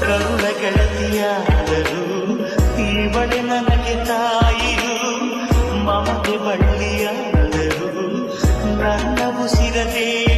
ಕರುಣಗಳತಿಯಾದರು ಇವಳೆ ನನಗೆ ತಾಯಿರು ಮಮತೆ ಬಳ್ಳಿಯಾದರು ನನ್ನ ಉಸಿರದೇ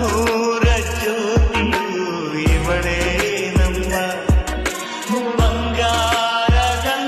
हो रज